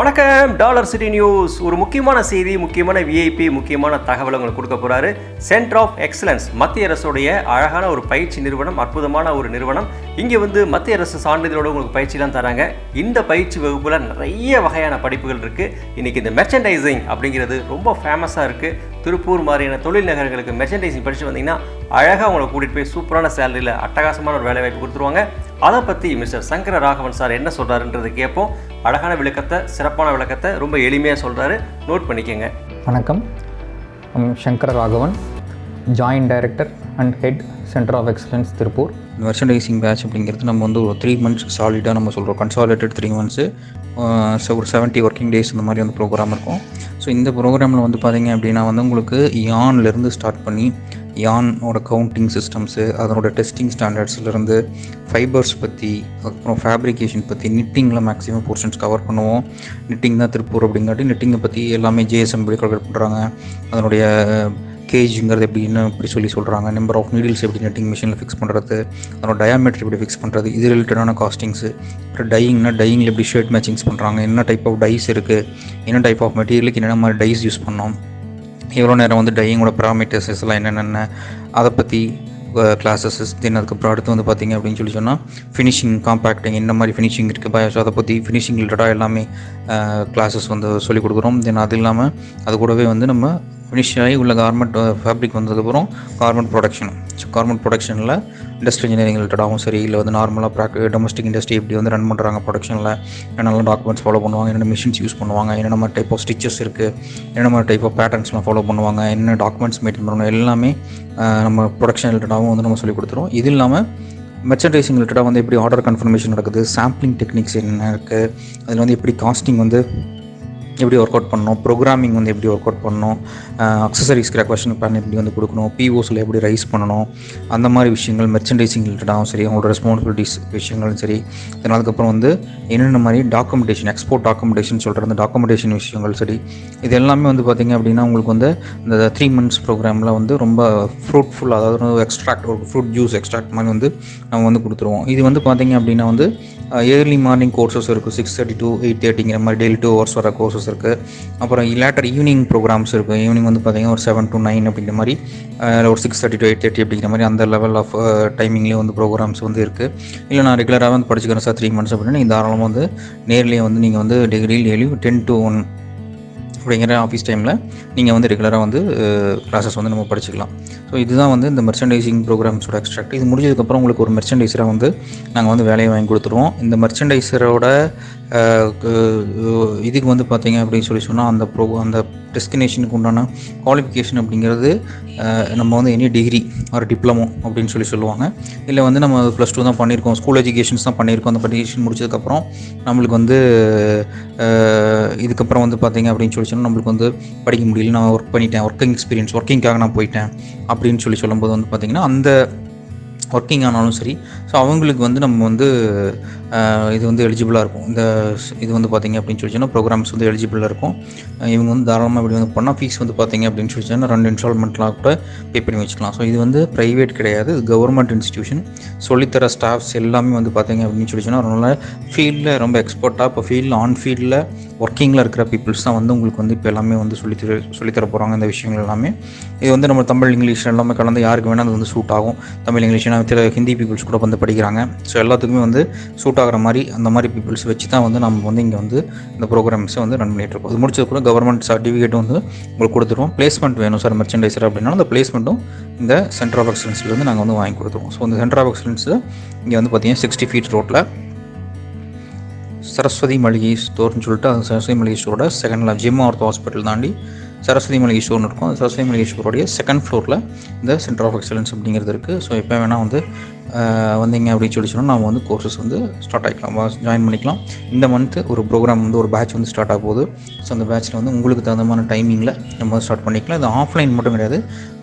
வணக்கம் dollar city news. ஒரு முக்கியமான செய்தி முக்கியமான விஐபி முக்கியமான தகவல் உங்களுக்கு கொடுக்க போகிறாரு சென்டர் ஆஃப் எக்ஸலன்ஸ் மத்திய அரசுடைய அழகான ஒரு பயிற்சி நிறுவனம் அற்புதமான ஒரு நிறுவனம். இங்கே வந்து மத்திய அரசு சான்றிதழோட உங்களுக்கு பயிற்சிலாம் தராங்க. இந்த பயிற்சி வகுப்பில் நிறைய வகையான படிப்புகள் இருக்குது இன்றைக்கி இந்த மெர்ச்சன்டைசிங் அப்படிங்கிறது ரொம்ப ஃபேமஸாக இருக்குது திருப்பூர் மாதிரியான தொழில் நகரங்களுக்கு மெர்ச்சன்டைசிங் படித்து வந்தீங்கன்னா அழகாக உங்களை கூட்டிகிட்டு போய் சூப்பரான சேலரியில் அட்டகாசமான ஒரு வேலை வாய்ப்பு கொடுத்துருவாங்க. அதை பற்றி மிஸ்டர் சங்கர ராகவன் சார் என்ன சொல்கிறாருன்றது கேட்போம். அழகான விளக்கத்தை சிறப்பான விளக்கத்தை ரொம்ப எளிமையாக சொல்கிறாரு நோட் பண்ணிக்கோங்க. வணக்கம். Sankara Raghavan joint director and head centre of excellence Tiruppur. Merchandising batch அப்படிங்கிறது நம்ம வந்து ஒரு த்ரீ மந்த்ஸ் சாலிடாக நம்ம சொல்கிறோம் கன்சாலிடேட்டட் த்ரீ மந்த்ஸு ஒரு செவன்ட்டி ஒர்க்கிங் டேஸ் இந்த மாதிரி வந்து ப்ரோக்ராம் இருக்கும். ஸோ இந்த ப்ரோக்ராமில் வந்து பார்த்தீங்க அப்படின்னா வந்து உங்களுக்கு யான்லேருந்து ஸ்டார்ட் பண்ணி யானோட கவுண்டிங் சிஸ்டம்ஸு அதனோட டெஸ்டிங் ஸ்டாண்டர்ட்ஸ்லேருந்து ஃபைபர்ஸ் பற்றி அப்புறம் ஃபேப்ரிகேஷன் பற்றி நிட்டிங்கில் மேக்ஸிமம் போர்ஷன்ஸ் கவர் பண்ணுவோம். நிட்டிங் தான் திருப்பூர் அப்படிங்காட்டி நிட்டிங்கை பற்றி எல்லாமே ஜேஎஸ்எம் எப்படி கல்குலேட் பண்ணுறாங்க அதனுடைய கேஜுங்கிறது எப்படின்னு இப்படி சொல்லி சொல்கிறாங்க நம்பர் ஆஃப் நீடில்ஸ் எப்படி நெட்டிங் மிஷினில் ஃபிக்ஸ் பண்ணுறது அதோட டயாமீட்டர் எப்படி ஃபிக்ஸ் பண்ணுறது இது ரிலேட்டடான காஸ்டிங்ஸு அப்புறம் டையிங்னா டையிங்கில் எப்படி ஷர்ட் மேட்சிங்ஸ் பண்ணுறாங்க என்ன டைப் ஆஃப் டைஸ் இருக்குது என்ன டைப் ஆஃப் மெட்டீரியலுக்கு என்னென்ன மாதிரி டைஸ் யூஸ் பண்ணோம். எவ்வளோ நேரம் வந்து டையிங்கோட ப்ராமீட்டர்ஸ் எல்லாம் என்னென்ன அதை பற்றி கிளாஸஸ் தென் அதுக்கப்புறம் அடுத்து வந்து பார்த்தீங்க அப்படின்னு சொல்லி சொன்னால் ஃபினிஷிங் காம்பேக்டிங் இந்த மாதிரி ஃபினிஷிங் இருக்குது பயாஸ் அதை பற்றி ஃபினிஷிங் ரிலேட்டடாக எல்லாமே கிளாஸஸ் வந்து சொல்லிக் கொடுக்குறோம். தென் அது இல்லாமல் அது கூடவே வந்து நம்ம ஃபினிஷ் ஆகி உள்ள கார்மெண்ட் ஃபேப்ரிக் வந்ததுக்கப்புறம் கார்மெண்ட் ப்ரொடக்ஷன் ஸோ கார்மெண்ட் ப்ரொடக்ஷனில் இண்டஸ்ட்ரி இன்ஜினியரிங் ரிலேட்டடாகவும் சரி இல்லை வந்து நார்மலாக ப்ராக் டொமஸ்டிக் இண்டஸ்ட்ரி எப்படி வந்து ரன் பண்ணுறாங்க ப்ரொடக்ஷனில் என்னென்ன டாக்குமெண்ட்ஸ் ஃபாலோ பண்ணுவாங்க என்னென்ன மிஷின்ஸ் யூஸ் பண்ணுவாங்க என்னென்ன மாதிரி டைப் ஆஃப் ஸ்டிச்சஸ் இருக்குது என்னென்ன மாதிரி டைப் ஆஃப் பேட்டர்ன்ஸ்லாம் ஃபாலோ பண்ணுவாங்க என்ன டாக்குமெண்ட்ஸ் மெயின்டைன் பண்ணணும் எல்லாமே நம்ம ப்ரொடக்ஷன் ரிலேட்டடாகவும் வந்து நம்ம சொல்லிக் கொடுத்துருவோம். இது இல்லாமல் மெர்ச்சன்டைசிங் ரிலேட்டடாக வந்து எப்படி ஆர்டர் கன்ஃபர்மேஷன் நடக்குது சாம்பிளிங் டெக்னிக்ஸ் என்ன இருக்குது அதில் வந்து எப்படி காஸ்டிங் வந்து எப்படி ஒர்க் அவுட் பண்ணணும்? ப்ரோக்ராமிங் வந்து எப்படி ஒர்க் அவுட் பண்ணணும்? அக்சசரிஸ் கொஷன் பிளான் எப்படி வந்து கொடுக்கணும்? பிஓஸில் எப்படி ரைஸ் பண்ணணும்? அந்த மாதிரி விஷயங்கள் மெர்ச்சன்டைசிங் ரிலேட்டடாகவும் சரி அவங்களோட ரெஸ்பான்சிபிலிட்டிஸ் விஷயங்களும் சரி. then அதுக்கப்புறம் வந்து என்னென்ன மாதிரி டாக்குமெண்டேஷன் எக்ஸ்போர்ட் டாக்குமெண்டேஷன் சொல்கிற அந்த டாக்குமெண்டேஷன் விஷயங்கள் சரி இது எல்லாமே வந்து பார்த்திங்க அப்படின்னா உங்களுக்கு வந்து இந்த த்ரீ மந்த்ஸ் ப்ரோக்ராமில் வந்து ரொம்ப ஃப்ரூட்ஃபுல் அதாவது எக்ஸ்ட்ராக்ட் ஒரு ஃப்ரூட் ஜூஸ் எக்ஸ்ட்ராக்ட் மாதிரி வந்து நம்ம வந்து கொடுத்துருவோம். இது வந்து பார்த்திங்க அப்படின்னா வந்து ஏர்லி மார்னிங் கோர்சஸ் இருக்குது சிக்ஸ் தேர்ட்டி டூ எயிட் தேர்ட்டிங்கிற மாதிரி டெய்லி டூ ஹவர்ஸ் வர கோர்சஸ் இருக்குது அப்புறம் லேட்டர் ஈவினிங் ப்ரோக்ராம்ஸ் இருக்குது ஈவினிங் வந்து பார்த்திங்கன்னா ஒரு செவன் டு நைன் அப்படிங்கிற மாதிரி அஹ், ஒரு six thirty to eight thirty அப்படிங்கிற மாதிரி அந்த லெவல் ஆஃப் டைமிங்லேயே வந்து ப்ரோக்ராம்ஸ் வந்து இருக்குது இல்லை நான் ரெகுலராக வந்து படிச்சுக்கிறேன் சார் த்ரீ மந்த்ஸ் அப்படின்னா நீங்கள் தாராளமாக வந்து நேர்லேயே வந்து நீங்கள் வந்து degree daily ten to one அப்படிங்கிற ஆஃபீஸ் டைமில் நீங்கள் வந்து ரெகுலராக வந்து ப்ராசஸ் வந்து நம்ம படிச்சுக்கலாம். ஸோ இதுதான் வந்து இந்த மெர்ச்சன்டைசிங் ப்ரோக்ராம்ஸோட எக்ஸ்ட்ராக்ட் இது முடிஞ்சதுக்கப்புறம் உங்களுக்கு ஒரு மெர்ச்சன்டைசராக வந்து நாங்கள் வந்து வேலையை வாங்கி கொடுத்துருவோம். இந்த மெர்ச்சன்டைசரோட இதுக்கு வந்து பார்த்தீங்க அப்படின்னு சொல்லி சொன்னால் அந்த ப்ரோ அந்த டெஸ்டினேஷனுக்கு உண்டான குவாலிஃபிகேஷன் அப்படிங்கிறது நம்ம வந்து எனி டிகிரி ஒரு டிப்ளமோ அப்படின்னு சொல்லி சொல்லுவாங்க. இல்லை வந்து நம்ம ப்ளஸ் டூ தான் பண்ணியிருக்கோம். ஸ்கூல் எஜுகேஷன்ஸ் தான் பண்ணியிருக்கோம். அந்த எஜுகேஷன் முடிச்சதுக்கப்புறம் நம்மளுக்கு வந்து இதுக்கப்புறம் வந்து பார்த்தீங்க அப்படின்னு சொல்லி போச்சுன்னா நம்மளுக்கு வந்து படிக்க முடியல. நான் ஒர்க் பண்ணிட்டேன். ஒர்க்கிங் எக்ஸ்பீரியன்ஸ் ஒர்க்கிங்காக நான் போயிட்டேன். அப்படின்னு சொல்லி சொல்லும்போது வந்து பார்த்திங்கன்னா அந்த ஒர்க்கிங் ஆனாலும் சரி. ஸோ அவங்களுக்கு வந்து நம்ம வந்து இது வந்து எலிஜிபிளாக இருக்கும். இந்த ஸ்- இது வந்து பார்த்தீங்க அப்படின்னு சொல்லிச்சுன்னா ப்ரோக்ராம்ஸ் வந்து எலிஜிபிளாக இருக்கும். இவங்க வந்து தாராளமாக இப்படி வந்து பண்ணால் ஃபீஸ் வந்து பார்த்தீங்க அப்படின்னு சொல்லிச்சுன்னா ரெண்டு இன்ஸ்டால்மெண்ட்லாம் கூட பே பண்ணி வச்சுக்கலாம். ஸோ இது வந்து ப்ரைவேட் கிடையாது. கவர்மெண்ட் இன்ஸ்டிடியூஷன் சொல்லித்தர ஸ்டாஃப்ஸ் எல்லாமே வந்து பார்த்தீங்க அப்படின்னு சொல்லிச்சுன்னா சொன்னால் ரொம்ப ஃபீல்டில் ரொம்ப எக்ஸ்பர்ட்டாக இப்போ ஃபீல்டில் ஆன் ஃபீல்டில் ஒர்க்கிங்கில் இருக்கிற பீப்புள்ஸ் தான் வந்து உங்களுக்கு வந்து இப்போ எல்லாமே வந்து சொல்லித்தர சொல்லித்தர போகிறாங்க இந்த விஷயங்கள் எல்லாமே. இது வந்து நம்ம தமிழ் இங்கிலீஷ் எல்லாமே கலந்து யாருக்கு வேணால் அது வந்து சூட் ஆகும். தமிழ் இங்கிலீஷ் சில ஹிந்தி பீப்புள்ஸ் கூட வந்து படிக்கிறாங்க. ஸோ எல்லாத்துக்குமே வந்து சூட் ஆகிற மாதிரி அந்த மாதிரி பீப்புள்ஸ் வச்சு தான் வந்து நம்ம வந்து இங்கே வந்து இந்த ப்ரோக்ராம்ஸை வந்து ரன் பண்ணிட்டு இருக்கோம். இது முடிச்சது கூட கவர்மெண்ட் சர்டிஃபிகேட் வந்து உங்களுக்கு கொடுத்துருவோம். பிளேஸ்மெண்ட் வேணும் சார் மெர்ச்சன்டைசர் அப்படின்னா அந்த பிளேஸ்மெண்ட்டும் இந்த சென்டர் ஆஃப் எக்ஸலன்ஸ்லேருந்து நாங்கள் வந்து வாங்கி கொடுத்துருவோம். ஸோ இந்த சென்டர் ஆஃப் எக்ஸலன்ஸு இங்கே வந்து பார்த்தீங்கன்னா சிக்ஸ்டி ஃபீட் ரோட்டில் சரஸ்வதி மளிகை ஸ்டோர்னு சொல்லிட்டு அந்த சரஸ்வதி மளிகை ஸ்டோரோட செகண்ட் ஜிம் ஆர்த்தோ ஹாஸ்பிட்டல் தாண்டி சரஸ்வதி மளிகை ஸ்டோர்னு இருக்கும். சரஸ்வதி மளிகை ஸ்டோருடைய செகண்ட் ஃப்ளோரில் இந்த சென்டர் ஆஃப் எக்ஸலன்ஸ் அப்படிங்கிறது இருக்குது ஸோ எப்போ வேணால் வந்து வந்தீங்க அப்படின்னு சொல்லி சொன்னால் நம்ம வந்து கோர்சஸ் வந்து ஸ்டார்ட் ஆகிக்கலாம் ஜாயின் பண்ணிக்கலாம். இந்த மந்த்து ஒரு ப்ரோக்ராம் வந்து ஒரு பேட்ச் வந்து ஸ்டார்ட் ஆக போகுது. ஸோ அந்த பேட்ச்சில் வந்து உங்களுக்கு தகுந்தமான டைமிங்கில் நம்ம வந்து ஸ்டார்ட் பண்ணிக்கலாம். இது ஆஃப்லைன் மட்டும் கிடையாது.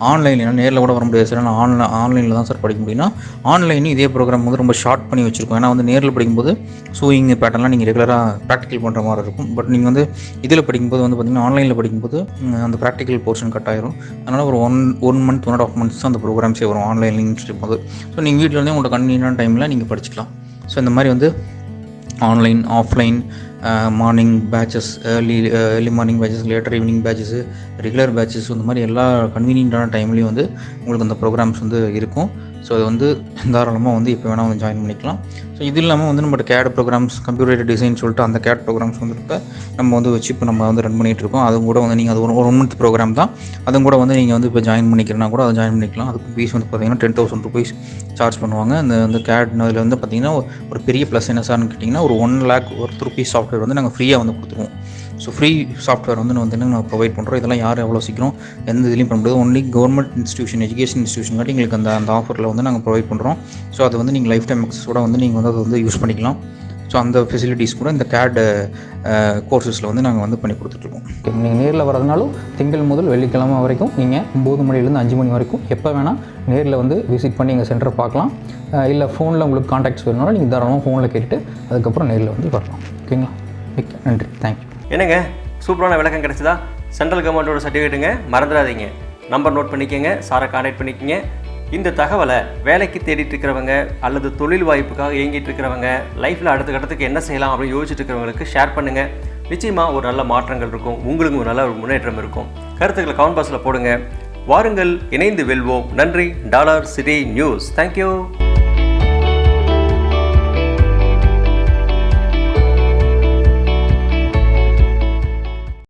ஆன்லைன் ஏன்னா நேரில் கூட வர முடியாது சார். நான் ஆன்லைன் ஆன்லைனில் தான் சார் படிக்க முடியும்னா ஆன்லைன் இதே ப்ரோக்ராம் வந்து ரொம்ப ஷார்ட் பண்ணி வச்சுருக்கோம். ஏன்னா வந்து நேரில் படிக்கும்போது சூயிங் பேட்டர்லாம் நீங்கள் ரெகுலராக ப்ராக்டிக்கல் பண்ணுற மாதிரி இருக்கும். பட் நீங்கள் வந்து இதில் படிக்கும்போது வந்து பார்த்திங்கன்னா ஆன்லைனில் படிக்கும்போது அந்த ப்ராக்டிக்கல் போர்ஷன் கட் ஆயிரும். அதனால் ஒரு one one month one and half months தான் அந்த ப்ரோக்ராம்ஸே வரும் ஆன்லைன்லையும் போது. ஸோ நீங்கள் வீட்டிலேருந்தே உங்களோட கன்வீனியான டைமில் நீங்கள் படிச்சுக்கலாம். ஸோ இந்த மாதிரி வந்து online offline morning batches early early morning batches later evening batches regular batches இந்த மாதிரி எல்லா கன்வீனியண்ட்டான டைம்லேயும் வந்து உங்களுக்கு அந்த ப்ரோக்ராம்ஸ் வந்து இருக்கும். ஸோ அது வந்து தாராளமாக வந்து இப்போ வேணால் வந்து ஜாயின் பண்ணிக்கலாம். ஸோ இது இல்லாமல் வந்து நம்ம கேட் ப்ரோக்ராம்ஸ் கம்ப்யூட்டர் டிசைன் சொல்லிட்டு அந்த கேட் ப்ரோக்ராம்ஸ் வந்து இப்போ நம்ம வந்து வச்சு இப்போ நம்ம வந்து ரன் பண்ணிகிட்டு இருக்கோம். அதுவும் கூட வந்து நீங்கள் அது ஒரு ஒன் மந்த் ப்ரோக்ராம் தான். அதுவும் கூட வந்து நீங்கள் வந்து இப்போ ஜாயின் பண்ணிக்கிறனா கூட அதை ஜாயின் பண்ணிக்கலாம். அதுக்கு ஃபீஸ் வந்து பார்த்தீங்கன்னா டென் தௌசண்ட் ருபீஸ் சார்ஜ் பண்ணுவாங்க. அந்த அந்த கேட் அதில் வந்து பார்த்தீங்கன்னா ஒரு பெரிய ப்ளஸ் என்ன சார்னு கேட்டிங்கன்னா ஒரு one lakh worth rupees software வந்து நாங்கள் ஃப்ரீயாக வந்து கொடுத்துருவோம். ஸோ ஃப்ரீ சாஃப்ட்வேர் வந்து வந்து நாங்கள் ப்ரொவைட் பண்ணுறோம் இதெல்லாம் யார் எவ்வளோ சீக்கிரம் எந்த இதுலையும் பண்ண முடியாது. Only government institution education institution எங்களுக்கு அந்த அந்த ஆஃபரில் வந்து நாங்கள் ப்ரொவைட் பண்ணுறோம் ஸோ அது வந்து நீங்கள் லைஃப் டைம் அக்சஸோட வந்து நீங்கள் வந்து அதை வந்து யூஸ் பண்ணிக்கலாம். ஸோ அந்த ஃபெசிலிட்டிஸ் கூட இந்த கேட் கோர்சஸில் வந்து நாங்கள் வந்து பண்ணி கொடுத்துட்ருக்கோம் நீங்கள் நேரில் வரதுனாலும் திங்கள் முதல் வெள்ளிக்கிழமை வரைக்கும் நீங்கள் ஒம்பது மணிலேருந்து அஞ்சு மணி வரைக்கும் எப்போ வேணால் நேரில் வந்து விசிட் பண்ணி எங்கள் சென்டரை பார்க்கலாம். இல்லை ஃபோனில் உங்களுக்கு காண்டாக்ட்ஸ் வேணும்னாலும் நீங்கள் தாராளமாக ஃபோனில் கேட்டுட்டு அதுக்கப்புறம் நேரில் வந்து வரலாம். ஓகேங்களா மிக்க நன்றி. தேங்க்யூ என்னங்க? சூப்பரான விளக்கம் கிடைச்சதா? சென்ட்ரல் கவர்மெண்ட்டோட சர்டிஃபிகேட்டுங்க மறந்துடாதீங்க. நம்பர் நோட் பண்ணிக்கங்க. சாரை கான்டாக்ட் பண்ணிக்கங்க. இந்த தகவலை வேலைக்கு தேடிட்டு இருக்கிறவங்க அல்லது தொழில் வாய்ப்புக்காக இயங்கிட்டு இருக்கிறவங்க லைஃப்பில் அடுத்த கட்டத்துக்கு என்ன செய்யலாம் அப்படின்னு யோசிச்சுட்டு இருக்கிறவங்களுக்கு ஷேர் பண்ணுங்கள் நிச்சயமாக ஒரு நல்ல மாற்றங்கள் இருக்கும். உங்களுக்கு ஒரு நல்ல ஒரு முன்னேற்றம் இருக்கும். கருத்துக்களை கவுண்ட் பாக்ஸில் போடுங்க. வாருங்கள் இணைந்து வெல்வோம். நன்றி. Dollar city news. தேங்க்யூ